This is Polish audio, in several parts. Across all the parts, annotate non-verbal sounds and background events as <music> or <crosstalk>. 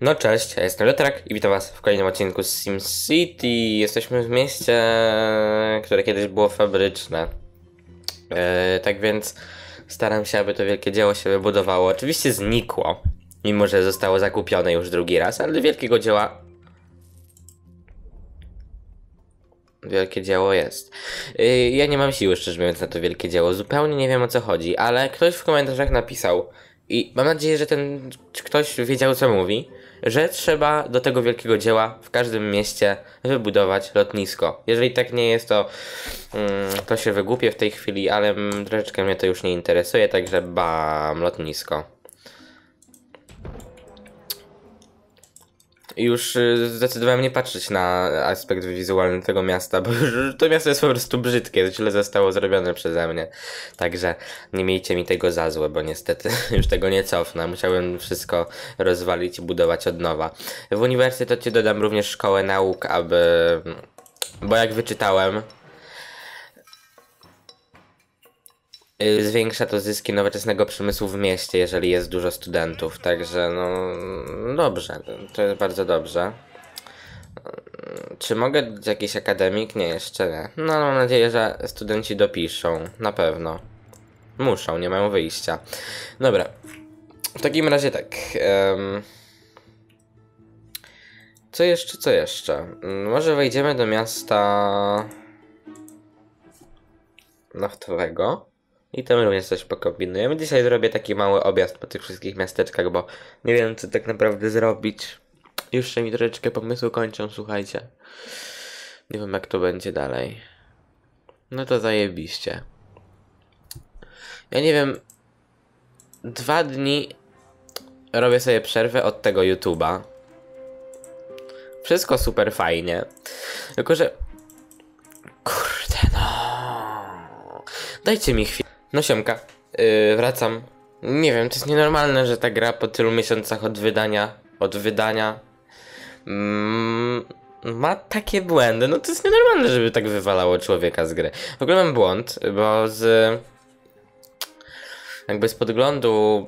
No cześć, ja jestem Letrak i witam was w kolejnym odcinku z SimCity. Jesteśmy w mieście, które kiedyś było fabryczne. E, tak więc staram się, aby to wielkie dzieło się wybudowało. Oczywiście znikło, mimo że zostało zakupione już drugi raz, ale wielkiego dzieła... Wielkie dzieło jest. E, ja nie mam siły, szczerze mówiąc, na to wielkie dzieło. Zupełnie nie wiem o co chodzi, ale ktoś w komentarzach napisał i mam nadzieję, że ten ktoś wiedział co mówi, że trzeba do tego wielkiego dzieła w każdym mieście wybudować lotnisko. Jeżeli tak nie jest, to, mm, to się wygłupię w tej chwili, ale troszeczkę mnie to już nie interesuje, także bam, lotnisko. Już y, zdecydowałem nie patrzeć na aspekt wizualny tego miasta, bo to miasto jest po prostu brzydkie, źle zostało zrobione przeze mnie. Także nie miejcie mi tego za złe, bo niestety <laughs> już tego nie cofnę. Musiałem wszystko rozwalić i budować od nowa. W uniwersytecie dodam również szkołę nauk, aby... Bo jak wyczytałem, zwiększa to zyski nowoczesnego przemysłu w mieście, jeżeli jest dużo studentów. Także no dobrze, to jest bardzo dobrze. Y, czy mogę jakiś akademik? Nie, jeszcze nie. No mam nadzieję, że studenci dopiszą. Na pewno. Muszą, nie mają wyjścia. Dobra. W takim razie tak. Um... Co jeszcze, co jeszcze? Może wejdziemy do miasta naftowego. I tam również coś pokombinujemy. Dzisiaj zrobię taki mały objazd po tych wszystkich miasteczkach, bo nie wiem co tak naprawdę zrobić. Już się mi troszeczkę pomysły kończą, słuchajcie. Nie wiem jak to będzie dalej. No to zajebiście. Ja nie wiem. Dwa dni robię sobie przerwę od tego YouTube'a. Wszystko super fajnie. Tylko, że... Kurde no... Dajcie mi chwilę. No siemka, yy, wracam. Nie wiem, to jest nienormalne, że ta gra po tylu miesiącach od wydania, od wydania mm, ma takie błędy. No to jest nienormalne, żeby tak wywalało człowieka z gry. W ogóle mam błąd, bo z jakby z podglądu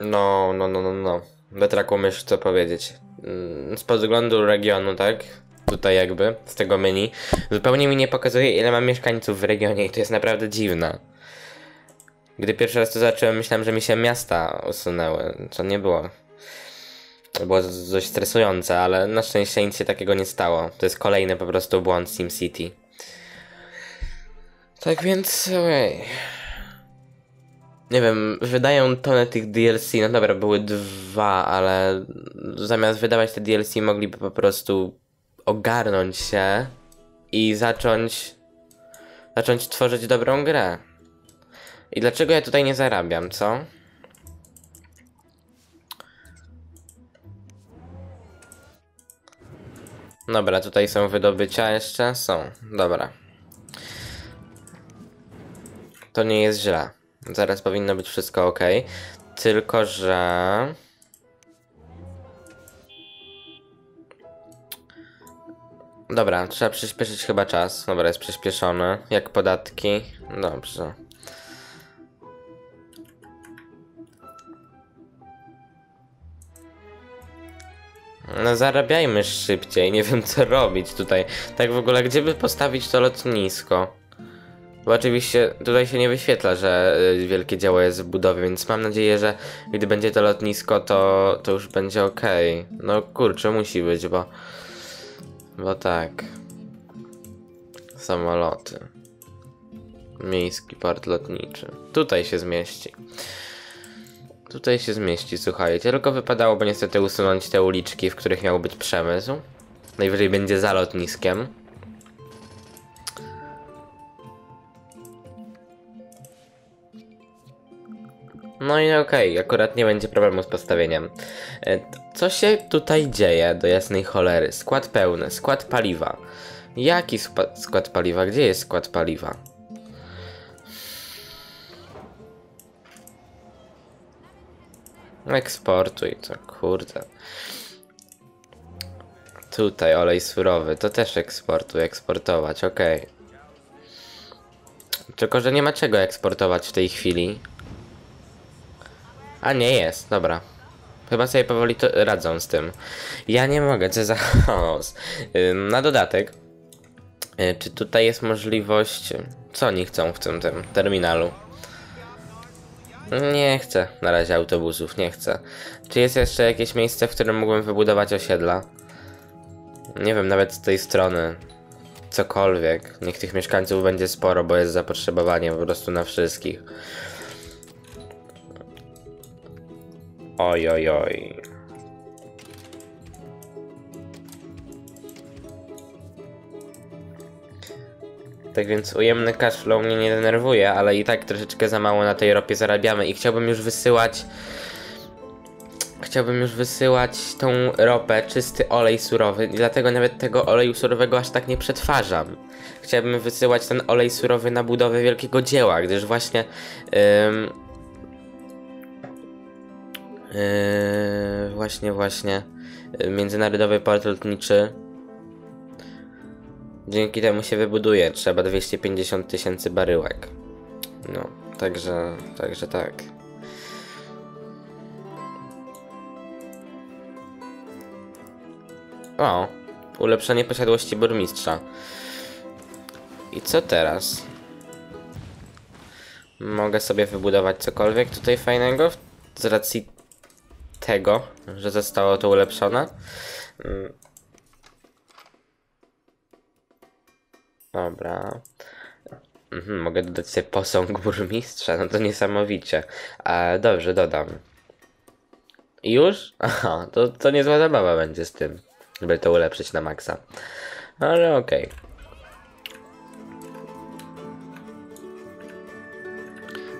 no, no, no, no, no. Betraku myśl co powiedzieć. Mm, z podglądu regionu, tak? Tutaj jakby, z tego menu, zupełnie mi nie pokazuje ile mam mieszkańców w regionie i to jest naprawdę dziwne. Gdy pierwszy raz to zacząłem, myślałem, że mi się miasta usunęły, co nie było. To było dość stresujące, ale na szczęście nic się takiego nie stało. To jest kolejny po prostu błąd SimCity. Tak więc, ojej. Nie wiem, wydają tonę tych DLC, no dobra, były dwa, ale zamiast wydawać te DLC mogliby po prostu ogarnąć się i zacząć zacząć tworzyć dobrą grę. I dlaczego ja tutaj nie zarabiam, co? Dobra, tutaj są wydobycia jeszcze? Są, dobra. To nie jest źle. Zaraz powinno być wszystko ok. Tylko, że... Dobra, trzeba przyspieszyć chyba czas. Dobra, jest przyspieszony. Jak podatki. Dobrze. No zarabiajmy szybciej, nie wiem co robić tutaj. Tak w ogóle, gdzie by postawić to lotnisko? Bo oczywiście tutaj się nie wyświetla, że y, wielkie dzieło jest w budowie, więc mam nadzieję, że gdy będzie to lotnisko, to, to już będzie ok. No kurczę, musi być, bo bo tak. Samoloty. Miejski port lotniczy. Tutaj się zmieści. Tutaj się zmieści, słuchajcie. Tylko wypadałoby niestety usunąć te uliczki, w których miał być przemysł. Najwyżej będzie za lotniskiem. No i okej, okay, akurat nie będzie problemu z postawieniem. E, co się tutaj dzieje do jasnej cholery? Skład pełny, skład paliwa. Jaki skład paliwa? Gdzie jest skład paliwa? Eksportuj to, kurde. Tutaj olej surowy, to też eksportuj, eksportować, ok. Tylko, że nie ma czego eksportować w tej chwili. A nie jest, dobra. Chyba sobie powoli radzą z tym. Ja nie mogę, co za <laughs> chaos. Na dodatek, y, czy tutaj jest możliwość... Co oni chcą w tym, tym terminalu? Nie chcę na razie autobusów, nie chcę. Czy jest jeszcze jakieś miejsce, w którym mógłbym wybudować osiedla? Nie wiem, nawet z tej strony. Cokolwiek. Niech tych mieszkańców będzie sporo, bo jest zapotrzebowanie po prostu na wszystkich. Oj, oj, oj. Tak więc ujemny cashflow mnie nie denerwuje, ale i tak troszeczkę za mało na tej ropie zarabiamy i chciałbym już wysyłać chciałbym już wysyłać tą ropę, czysty olej surowy i dlatego nawet tego oleju surowego aż tak nie przetwarzam. Chciałbym wysyłać ten olej surowy na budowę wielkiego dzieła, gdyż właśnie ym, yy, właśnie, właśnie yy, międzynarodowy port lotniczy dzięki temu się wybuduje. Trzeba 250 tysięcy baryłek. No, także, także tak. O, ulepszenie posiadłości burmistrza. I co teraz? Mogę sobie wybudować cokolwiek tutaj fajnego z racji tego, że zostało to ulepszone. Dobra. Mhm, mogę dodać sobie posąg burmistrza, no to niesamowicie. Dobrze, dodam. Już? Aha, to, to niezła zabawa będzie z tym, żeby to ulepszyć na maksa. Ale okej.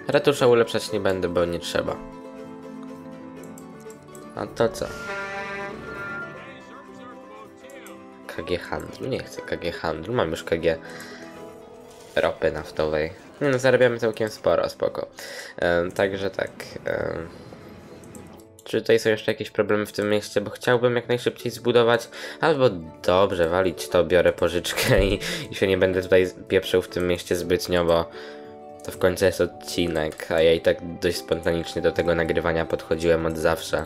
Ratusza ulepszać nie będę, bo nie trzeba. A to co? KG handlu? Nie chcę KG handlu, mam już KG ropy naftowej. No, zarabiamy całkiem sporo, spoko. Em, także tak. em, czy tutaj są jeszcze jakieś problemy w tym mieście? Bo chciałbym jak najszybciej zbudować, albo dobrze, walić to, biorę pożyczkę <laughs> i, i się nie będę tutaj pieprzył w tym mieście zbytnio, bo to w końcu jest odcinek, a ja i tak dość spontanicznie do tego nagrywania podchodziłem od zawsze.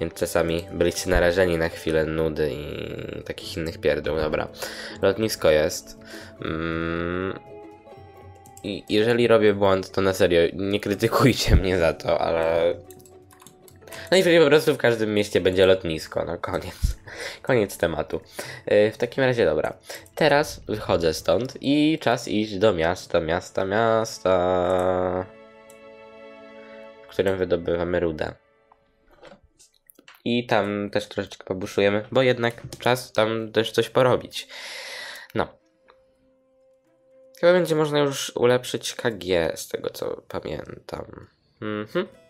Więc czasami byliście narażeni na chwilę nudy i takich innych pierdół. Dobra, lotnisko jest. Mm. I jeżeli robię błąd, to na serio, nie krytykujcie <laughs> mnie za to, ale... Najwyżej po prostu w każdym mieście będzie lotnisko, no koniec. <laughs> Koniec tematu. Yy, w takim razie dobra. Teraz wychodzę stąd i czas iść do miasta, miasta, miasta, w którym wydobywamy rudę. I tam też troszeczkę pobuszujemy, bo jednak czas tam też coś porobić. No. Chyba będzie można już ulepszyć KG, z tego co pamiętam. Mhm.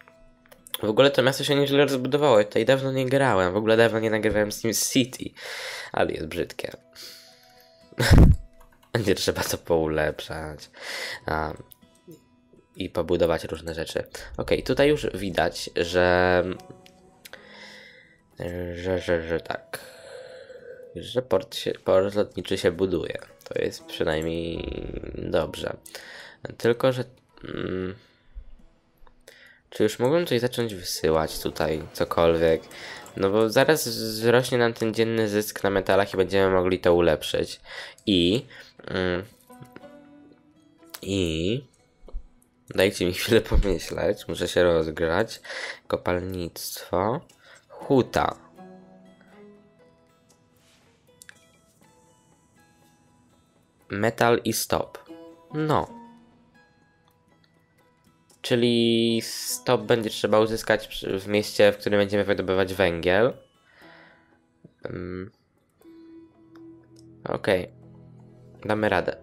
W ogóle to miasto się nieźle rozbudowało. Ja tutaj dawno nie grałem. W ogóle dawno nie nagrywałem Steam City. Ale jest brzydkie. <laughs> Będzie trzeba to poulepszać. A, I pobudować różne rzeczy. Ok, tutaj już widać, że. Że, że, że tak. Że port, się, port lotniczy się buduje. To jest przynajmniej dobrze. Tylko, że. Mm, czy już mogłem coś zacząć wysyłać tutaj, cokolwiek? No bo zaraz wzrośnie nam ten dzienny zysk na metalach i będziemy mogli to ulepszyć. I... Mm, I... Dajcie mi <laughs> chwilę pomyśleć, muszę się rozgrzać. Kopalnictwo. Huta. Metal i stop. No. Czyli stop będzie trzeba uzyskać w mieście, w którym będziemy wydobywać węgiel. Ym. Okej. Damy radę.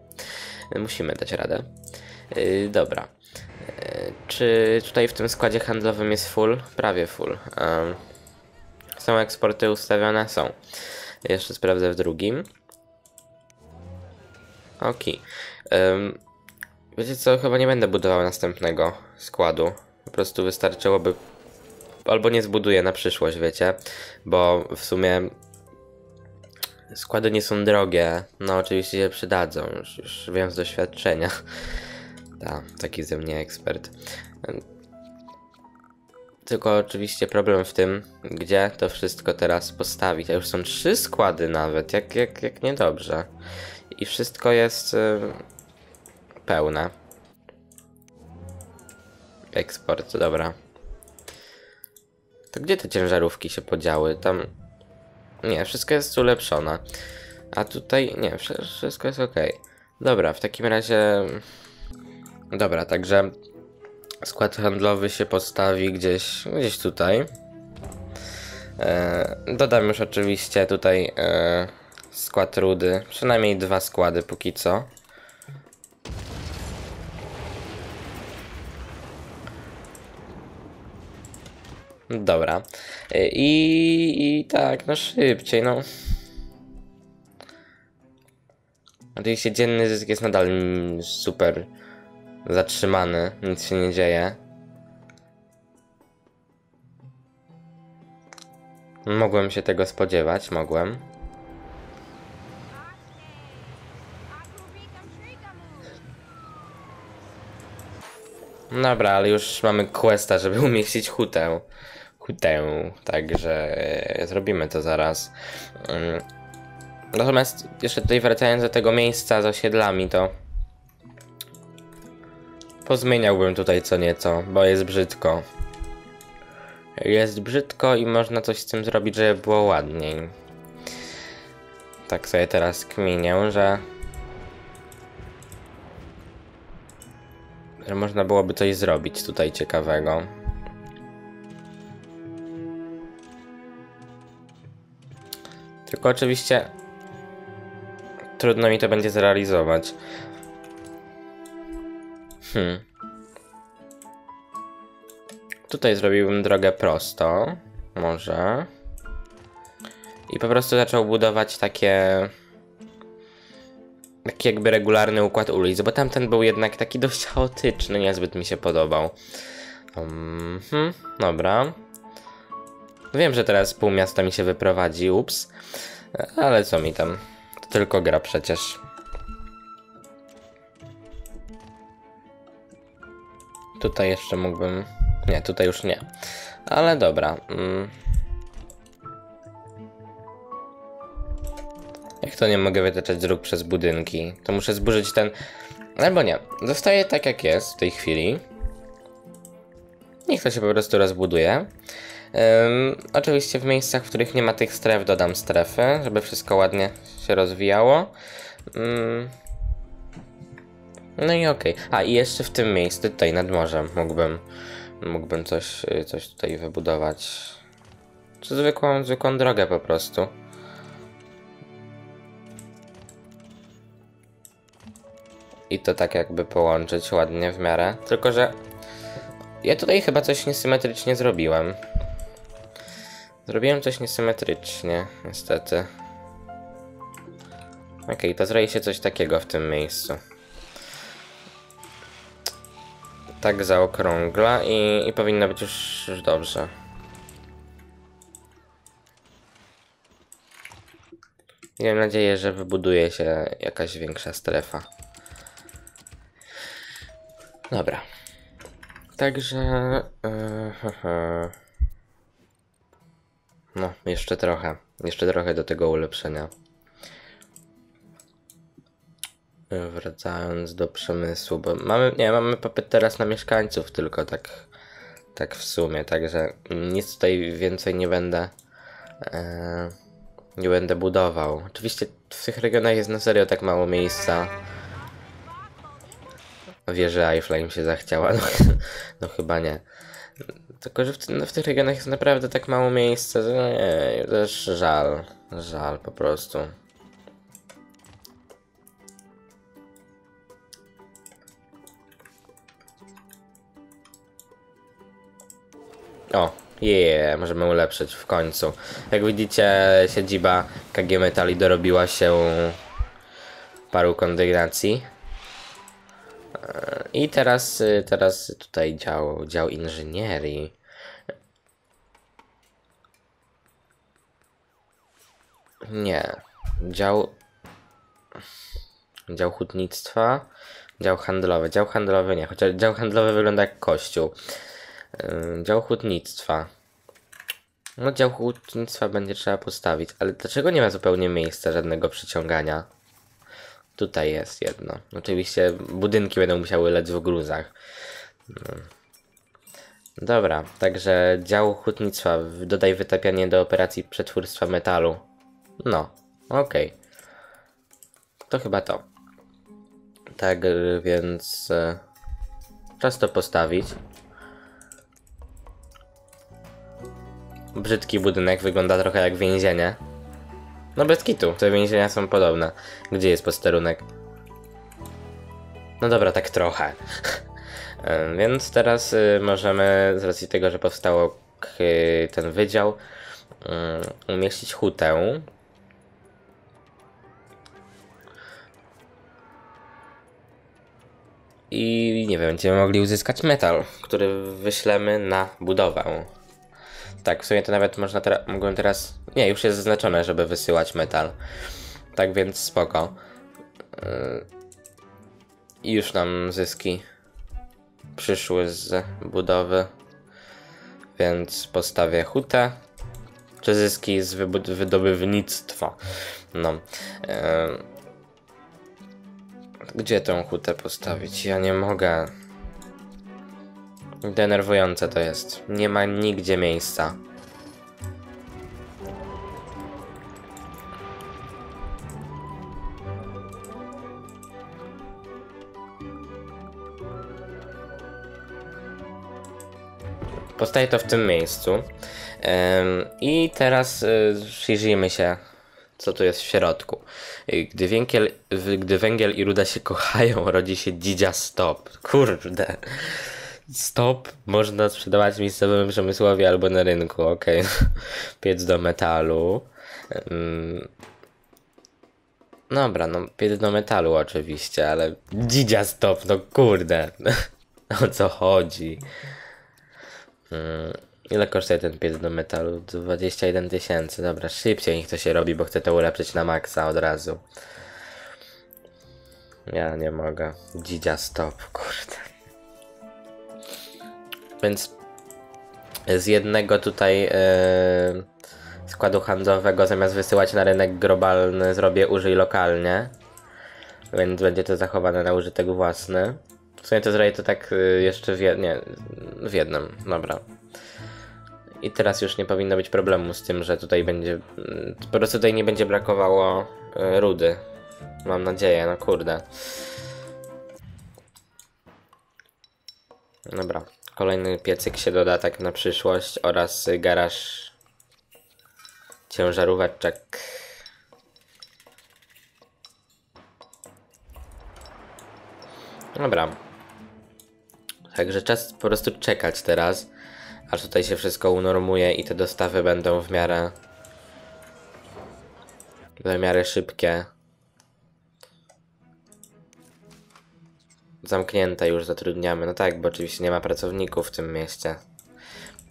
Musimy dać radę. Yy, dobra. Yy, czy tutaj w tym składzie handlowym jest full? Prawie full. Są eksporty ustawione? Są. Jeszcze sprawdzę w drugim. Okej. Ym, Wiecie co, chyba nie będę budował następnego składu. Po prostu wystarczyłoby. Albo nie zbuduję na przyszłość, wiecie. Bo w sumie składy nie są drogie. No oczywiście się przydadzą, już, już wiem z doświadczenia. <laughs> Ta, taki ze mnie ekspert. Tylko oczywiście problem w tym, gdzie to wszystko teraz postawić. A już są trzy składy nawet, jak, jak, jak niedobrze. I wszystko jest pełne. Eksport, dobra. To gdzie te ciężarówki się podziały? Tam... Nie, wszystko jest ulepszone. A tutaj... Nie, wszy- wszystko jest ok. Dobra, w takim razie... Dobra, także... Skład handlowy się postawi gdzieś, gdzieś tutaj. E, dodam już oczywiście tutaj e, skład rudy. Przynajmniej dwa składy póki co. Dobra. E, I, I tak, no szybciej, no. Oczywiście dzienny zysk jest nadal super zatrzymany, nic się nie dzieje. Mogłem się tego spodziewać, mogłem. Dobra, ale już mamy questa, żeby umieścić hutę. Hutę, także zrobimy to zaraz. Mm. Natomiast jeszcze tutaj wracając do tego miejsca z osiedlami, to pozmieniałbym tutaj co nieco, bo jest brzydko. Jest brzydko i można coś z tym zrobić, żeby było ładniej. Tak sobie teraz kminię, że... Że można byłoby coś zrobić tutaj ciekawego. Tylko oczywiście trudno mi to będzie zrealizować. Hmm. Tutaj zrobiłbym drogę prosto. Może. I po prostu zaczął budować takie. Taki jakby regularny układ ulic, bo tamten był jednak taki dość <laughs> chaotyczny, niezbyt mi się podobał. Mhm, dobra. Wiem, że teraz pół miasta mi się wyprowadzi, ups. Ale co mi tam? To tylko gra przecież. Tutaj jeszcze mógłbym. Nie, tutaj już nie. Ale dobra. Mm. Jak to nie mogę wytaczać dróg przez budynki? To muszę zburzyć ten. Albo nie. Zostaje tak jak jest w tej chwili. Niech to się po prostu rozbuduje. Ym, oczywiście w miejscach, w których nie ma tych stref dodam strefy, żeby wszystko ładnie się rozwijało. Ym, no i okej. A i jeszcze w tym miejscu, tutaj nad morzem, mógłbym, mógłbym coś, y, coś tutaj wybudować. Czy zwykłą, zwykłą drogę po prostu. I to tak jakby połączyć ładnie w miarę. Tylko, że ja tutaj chyba coś niesymetrycznie zrobiłem. Zrobiłem coś niesymetrycznie, niestety. Okej, to zrobi się coś takiego w tym miejscu. Tak zaokrągla i, i powinno być już, już dobrze. Mam nadzieję, że wybuduje się jakaś większa strefa. Dobra. Także... Yy. No, jeszcze trochę. Jeszcze trochę do tego ulepszenia. Wracając do przemysłu, bo mamy, nie, mamy popyt teraz na mieszkańców tylko tak, tak w sumie, także nic tutaj więcej nie będę, e, nie będę budował. Oczywiście w tych regionach jest na serio tak mało miejsca. Wieży Eiffla im się zachciała, no, <laughs> no chyba nie. Tylko, że w, no, w tych regionach jest naprawdę tak mało miejsca, że nie, też żal, żal po prostu. O, je, możemy ulepszyć w końcu. Jak widzicie, siedziba KG Metali dorobiła się paru kondygnacji. I teraz, y, teraz tutaj dział, dział inżynierii. Nie. Dział. Dział hutnictwa. Dział handlowy. Dział handlowy nie, chociaż dział handlowy wygląda jak kościół. Dział hutnictwa. No dział hutnictwa będzie trzeba postawić, ale dlaczego nie ma zupełnie miejsca żadnego przyciągania? Tutaj jest jedno. Oczywiście budynki będą musiały lec w gruzach. No. Dobra, także dział hutnictwa, dodaj wytapianie do operacji przetwórstwa metalu. No, okej. To chyba to. Tak, więc e, czas to postawić. Brzydki budynek wygląda trochę jak więzienie. No bez kitu, te więzienia są podobne. Gdzie jest posterunek? No dobra, tak trochę. <laughs> Więc teraz y, możemy, z racji tego, że powstało k- ten wydział, y, umieścić hutę. I nie wiem, będziemy mogli uzyskać metal, który wyślemy na budowę. Tak, w sumie to nawet można teraz, mogłem teraz, nie, już jest zaznaczone, żeby wysyłać metal. Tak więc spoko. Yy, I już nam zyski przyszły z budowy. Więc postawię hutę. Czy zyski z wydobywnictwa. No. E, gdzie tą hutę postawić? Ja nie mogę. Denerwujące to jest. Nie ma nigdzie miejsca. Postawię to w tym miejscu. I teraz y, przyjrzyjmy się, co tu jest w środku. Y, Gdy węgiel, gdy węgiel i ruda się kochają, <laughs> rodzi się dzidzia stop. Kurde. Stop można sprzedawać miejscowym przemysłowi albo na rynku, okej. <laughs> Piec do metalu. Ym. Dobra, no piec do metalu oczywiście, ale dzidzia stop, no kurde. <laughs> O co chodzi? Ym, Ile kosztuje ten piec do metalu? 21 tysięcy. Dobra, szybciej niech to się robi, bo chcę to ulepszyć na maksa od razu. Ja nie mogę. Dzidzia stop, kurde. Więc z jednego tutaj e, składu handlowego zamiast wysyłać na rynek globalny zrobię użyj lokalnie. Więc będzie to zachowane na użytek własny. W sumie to zrobię to tak e, jeszcze w, jed- nie, w jednym. Dobra. I teraz już nie powinno być problemu z tym, że tutaj będzie. mm, Po prostu tutaj nie będzie brakowało e, rudy. Mam nadzieję, no kurde. Dobra. Kolejny piecyk się doda tak na przyszłość oraz garaż ciężaróweczek. Dobra. Także czas po prostu czekać teraz, aż tutaj się wszystko unormuje i te dostawy będą w miarę w miarę szybkie. Zamknięte już zatrudniamy. No tak, bo oczywiście nie ma pracowników w tym mieście.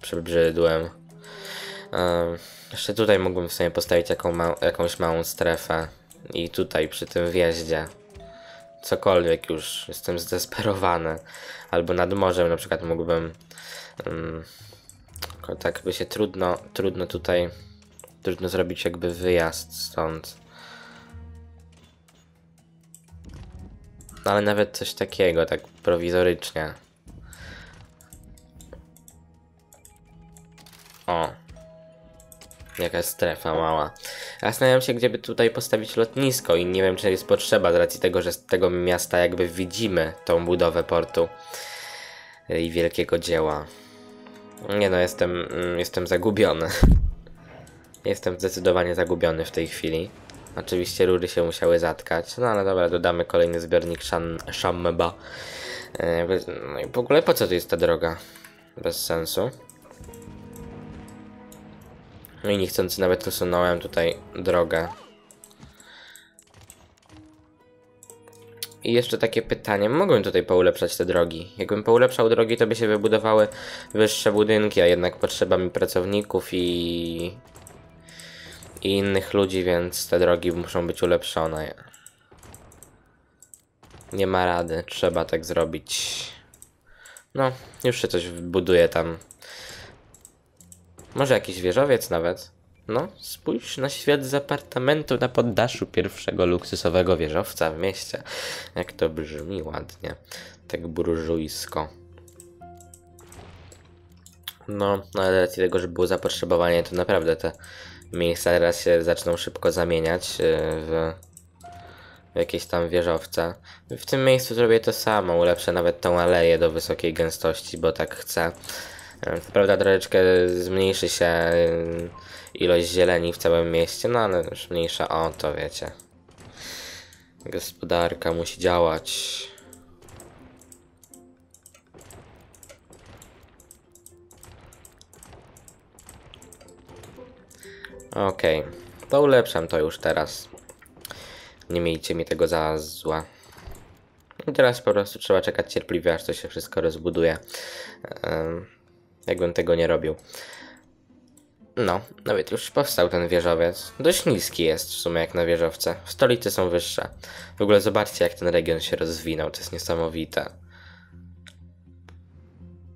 Przebrzydłem. Um, jeszcze tutaj mógłbym w sumie postawić jaką ma jakąś małą strefę. I tutaj przy tym wjeździe. Cokolwiek już. Jestem zdesperowany. Albo nad morzem na przykład mógłbym. Um, tak by się trudno, trudno tutaj. Trudno zrobić jakby wyjazd stąd. No ale nawet coś takiego, tak prowizorycznie. O. Jakaś strefa mała. Zastanawiam się, gdzie by tutaj postawić lotnisko i nie wiem, czy jest potrzeba z racji tego, że z tego miasta jakby widzimy tą budowę portu i wielkiego dzieła. Nie no, jestem, mm, jestem zagubiony. <laughs> Jestem zdecydowanie zagubiony w tej chwili. Oczywiście rury się musiały zatkać, no ale dobra, dodamy kolejny zbiornik szan, szamba. E, No i w ogóle po co tu jest ta droga? Bez sensu. No i niechcący nawet usunąłem tutaj drogę. I jeszcze takie pytanie, mogłem tutaj poulepszać te drogi. Jakbym poulepszał drogi, to by się wybudowały wyższe budynki, a jednak potrzeba mi pracowników i... i innych ludzi, więc te drogi muszą być ulepszone. Nie ma rady, trzeba tak zrobić. No, już się coś buduje tam. Może jakiś wieżowiec nawet. No, spójrz na świat z apartamentu na poddaszu pierwszego luksusowego wieżowca w mieście. Jak to brzmi ładnie. Tak burżujsko. No, ale racji tego, że było zapotrzebowanie, to naprawdę te miejsca teraz się zaczną szybko zamieniać yy, w, w jakieś tam wieżowce. W tym miejscu zrobię to samo, ulepszę nawet tą aleję do wysokiej gęstości, bo tak chcę. Yy, Co prawda troszeczkę zmniejszy się yy, ilość zieleni w całym mieście, no ale już mniejsza o to, wiecie. Gospodarka musi działać. Okej, to ulepszam to już teraz. Nie miejcie mi tego za zła. I teraz po prostu trzeba czekać cierpliwie, aż to się wszystko rozbuduje. Jakbym tego nie robił. No, nawet już powstał ten wieżowiec. Dość niski jest w sumie jak na wieżowce. Stolice są wyższe. W ogóle zobaczcie jak ten region się rozwinął, to jest niesamowite.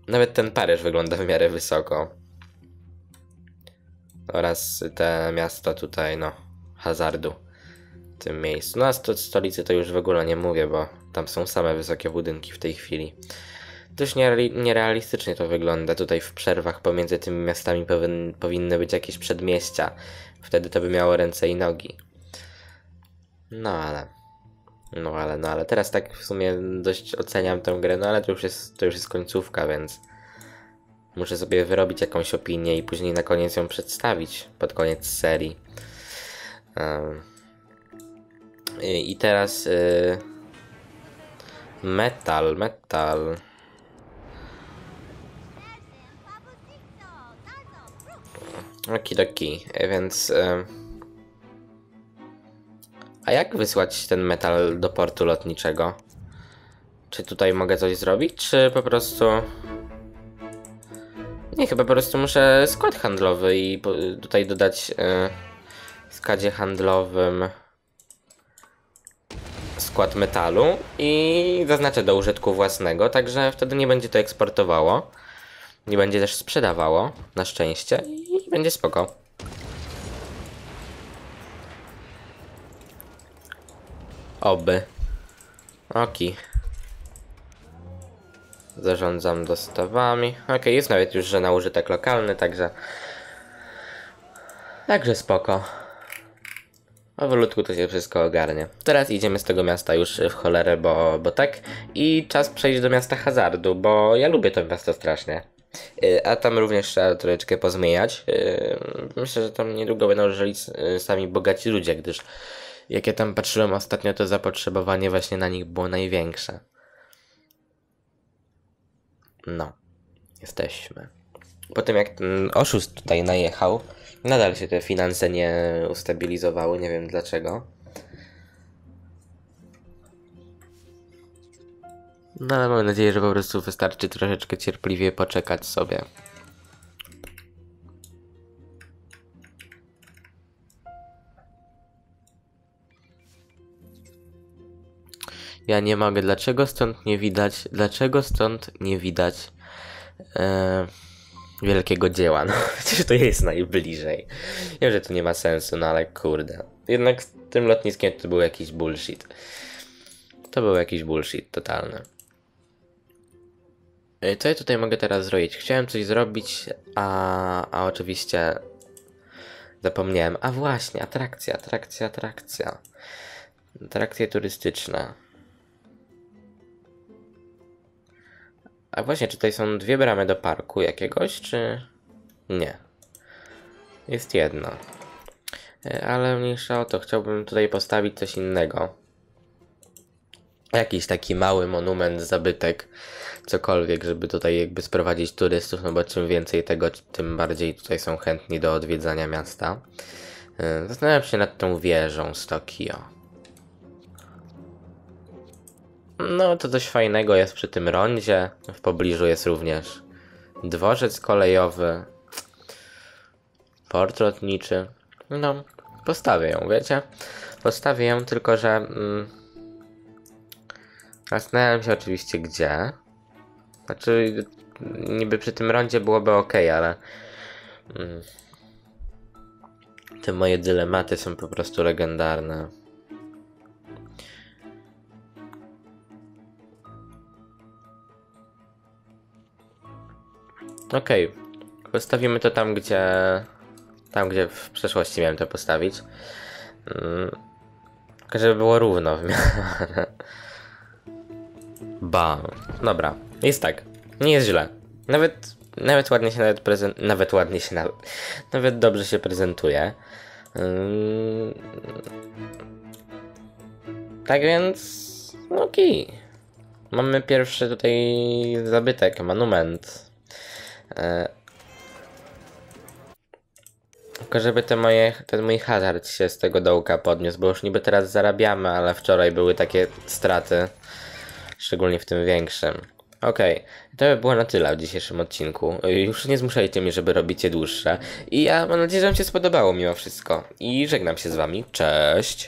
Nawet ten Paryż wygląda w miarę wysoko. Oraz te miasto tutaj, no, hazardu w tym miejscu. No a sto stolicy to już w ogóle nie mówię, bo tam są same wysokie budynki w tej chwili. Dość niereali- nierealistycznie to wygląda. Tutaj w przerwach pomiędzy tymi miastami powin powinny być jakieś przedmieścia. Wtedy to by miało ręce i nogi. No ale. No ale, no ale teraz tak w sumie dość oceniam tę grę, no ale to już jest, to już jest końcówka, więc muszę sobie wyrobić jakąś opinię i później na koniec ją przedstawić pod koniec serii. I, I teraz y, metal, metal. Okidoki, więc. y, A jak wysłać ten metal do portu lotniczego? Czy tutaj mogę coś zrobić, czy po prostu. Nie, chyba po prostu muszę skład handlowy i tutaj dodać y, w handlowym skład metalu i zaznaczę do użytku własnego, także wtedy nie będzie to eksportowało. Nie będzie też sprzedawało, na szczęście, i będzie spoko. Oby. Oki. Zarządzam dostawami. Okej, jest nawet już, że na użytek lokalny, także... Także spoko. Powolutku to się wszystko ogarnie. Teraz idziemy z tego miasta już w cholerę, bo, bo tak. I czas przejść do miasta hazardu, bo ja lubię to miasto strasznie. Y, A tam również trzeba troszeczkę pozmieniać. Y, Myślę, że tam niedługo będą żyli y, sami bogaci ludzie, gdyż jak ja tam patrzyłem ostatnio, to zapotrzebowanie właśnie na nich było największe. No, jesteśmy. Po tym jak ten oszust tutaj najechał, nadal się te finanse nie ustabilizowały, nie wiem dlaczego. No ale mam nadzieję, że po prostu wystarczy troszeczkę cierpliwie poczekać sobie. Ja nie mogę. Dlaczego stąd nie widać? Dlaczego stąd nie widać e, wielkiego dzieła? No, <laughs> przecież to jest najbliżej. Wiem, że to nie ma sensu, no ale kurde. Jednak tym lotniskiem to był jakiś bullshit. To był jakiś bullshit totalny. E, Co ja tutaj mogę teraz zrobić? Chciałem coś zrobić, a, a oczywiście zapomniałem. A właśnie, atrakcja, atrakcja, atrakcja. Atrakcje turystyczne. A właśnie, czy tutaj są dwie bramy do parku jakiegoś, czy nie? Jest jedna. E, Ale mniejsza o to, chciałbym tutaj postawić coś innego. Jakiś taki mały monument, zabytek, cokolwiek, żeby tutaj jakby sprowadzić turystów, no bo czym więcej tego, tym bardziej tutaj są chętni do odwiedzania miasta. E, Zastanawiam się nad tą wieżą z Tokio. No, to coś fajnego jest przy tym rondzie. W pobliżu jest również dworzec kolejowy, port lotniczy. No, postawię ją, wiecie? Postawię ją, tylko że. Mm, zastanawiam się oczywiście gdzie. Znaczy, niby przy tym rondzie byłoby ok, ale. Mm, te moje dylematy są po prostu legendarne. Okej, postawimy to tam, gdzie. Tam, gdzie w przeszłości miałem to postawić. Mm, żeby było równo w miarę. <laughs> Ba. Dobra, jest tak. Nie jest źle. Nawet, nawet ładnie się nawet prezent, nawet ładnie się nawet, nawet dobrze się prezentuje. Ym, tak więc, no okej. Mamy pierwszy tutaj zabytek, monument. E, tylko żeby te moje, ten mój hazard się z tego dołka podniósł, bo już niby teraz zarabiamy, ale wczoraj były takie straty. Szczególnie w tym większym. Okej, to by było na tyle w dzisiejszym odcinku. Już nie zmuszajcie mnie, żeby robić je dłuższe. I ja mam nadzieję, że Wam się spodobało mimo wszystko. I żegnam się z Wami. Cześć!